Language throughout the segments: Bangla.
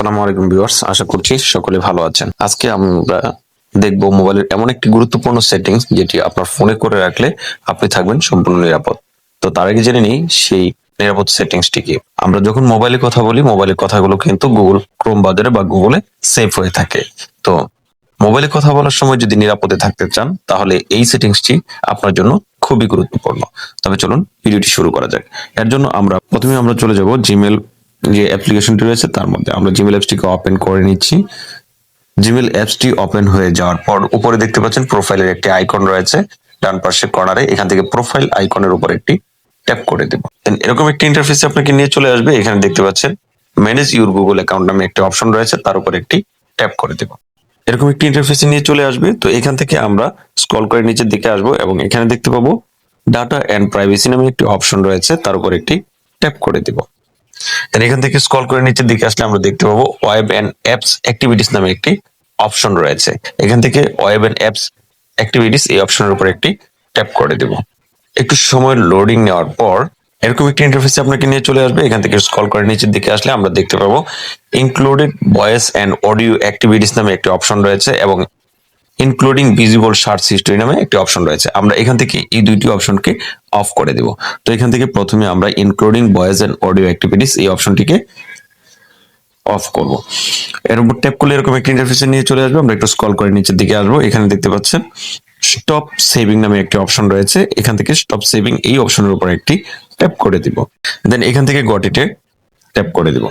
আসসালামু আলাইকুম ভিউয়ার্স, আশা করছি সকলে ভালো আছেন। আজকে আমরা দেখব মোবাইলের এমন একটি গুরুত্বপূর্ণ সেটিংস যেটি আপনার ফোনে করে রাখলে আপনি থাকবেন সম্পূর্ণ নিরাপদ। তো তার আগে জেনে নিই সেই নিরাপদ সেটিংসটি কি। আমরা যখন মোবাইলে কথা বলি, মোবাইলের কথাগুলো কিন্তু গুগল, ক্রোম বাজারে বা গুগলে সেভ হয়ে থাকে। তো মোবাইলে কথা বলার সময় যদি নিরাপদে থাকতে চান, তাহলে এই সেটিংসটি আপনার জন্য খুবই গুরুত্বপূর্ণ। তবে চলুন, ভিডিওটি শুরু করা যাক। এর জন্য আমরা প্রথমে আমরা চলে যাব জিমেল যে অ্যাপ্লিকেশনটি রয়েছে তার মধ্যে। আমরা জিমেল অ্যাপসটিকে ওপেন করে নিচ্ছি। জিমেল অ্যাপসটি ওপেন হয়ে যাওয়ার পর উপরে দেখতে পাচ্ছেন প্রোফাইলের একটি আইকন রয়েছে, ডান পাশে কর্নারে এখান থেকে প্রোফাইল আইকনের উপর একটি ট্যাপ করে দেব। এরকম একটি ইন্টারফেসে আপনাকে নিয়ে চলে আসবে। এখানে দেখতে পাচ্ছেন ম্যানেজ ইউর গুগল অ্যাকাউন্ট নামে একটি অপশন রয়েছে, তার উপর একটি ট্যাপ করে দেব। এরকম একটি ইন্টারফেসে নিয়ে চলে আসবে। তো এখান থেকে আমরা স্ক্রল করে নিচের দিকে আসব এবং এখানে দেখতে পাবো ডাটা এন্ড প্রাইভেসি নামে একটি অপশন রয়েছে, তার উপর একটি ট্যাপ করে দিব। দেন এখান থেকে স্ক্রল করে নিচের দিকে আসলে আমরা দেখতে পাবো ওয়েব এন্ড অ্যাপস অ্যাক্টিভিটিস নামে একটি অপশন রয়েছে। এখান থেকে ওয়েব এন্ড অ্যাপস অ্যাক্টিভিটিস এই অপশনের উপর একটি ট্যাপ করে দেব। একটু সময় লোডিং নেওয়ার পর এরকম একটি ইন্টারফেসে আপনাকে নিয়ে চলে আসবে। এখান থেকে স্ক্রল করে নিচের দিকে আসলে আমরা দেখতে পাবো included voice and audio activities নামে একটি অপশন রয়েছে এবং ইনক্লুডিং ভিজিবল সার্চ হিস্টরি নামে একটি অপশন রয়েছে। আমরা এখান থেকে এই দুইটি অপশনকে অফ করে দেব। তো এখান থেকে প্রথমে আমরা including voice and audio activities এই অপশনটিকে অফ করব। এর উপর ট্যাপ করলে এরকম একটি ইন্টারফেসে নিয়ে চলে আসবে। আমরা একটু স্ক্রল করে নিচের দিকে আসব। এখানে দেখতে পাচ্ছেন স্টপ সেভিং নামে একটি অপশন রয়েছে। এখান থেকে স্টপ সেভিং এই অপশনের উপর একটি ট্যাপ করে দিব। দেন এখান থেকে গটিতে ট্যাপ করে দিব।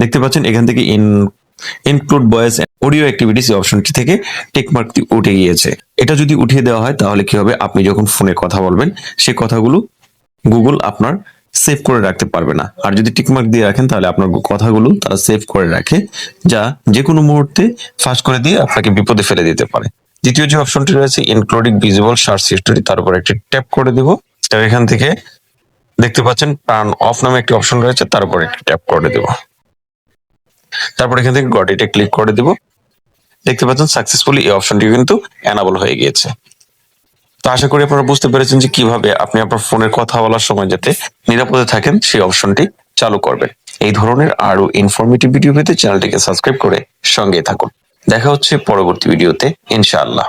দেখতে পাচ্ছেন, এখান থেকে in include voice audio activities এই অপশনটি থেকে টেকমার্কটি উঠে গিয়েছে। এটা যদি উঠিয়ে দেওয়া হয়, তাহলে কি হবে? আপনি যখন ফোনে কথা বলবেন সেই কথাগুলো গুগল আপনার সেভ করে রাখতে পারবে না। আর যদি টিকমার্ক দিয়ে রাখেন, তাহলে আপনার কথাগুলো তারা সেভ করে রাখে, যা যে কোনো মুহূর্তে ফাঁস করে দিয়ে আপনাকে বিপদে ফেলে দিতে পারে। দ্বিতীয় যে অপশনটি রয়েছে ইনক্লুডিং ভিজিবল সার্চ হিস্টোরি তার উপর একটি ট্যাপ করে দেব। এখান থেকে দেখতে পাচ্ছেন টার্ন অফ নামে একটি অপশন রয়েছে, তার উপর একটি ট্যাপ করে দেব। তারপর এখান থেকে গটিতে ক্লিক করে দিব। দেখতে পাচ্ছেন সাকসেসফুলি এই অপশনটি কিন্তু এনাবল হয়ে গিয়েছে। তো আশা করি আপনারা বুঝতে পেরেছেন যে কীভাবে আপনি আপনার ফোনের কথা বলার সময় যাতে নিরাপদে থাকেন, সেই অপশনটি চালু করবেন। এই ধরনের আরও ইনফরমেটিভ ভিডিও পেতে চ্যানেলটিকে সাবস্ক্রাইব করে সঙ্গে থাকুন। দেখা হচ্ছে পরবর্তী ভিডিওতে ইনশাআল্লাহ।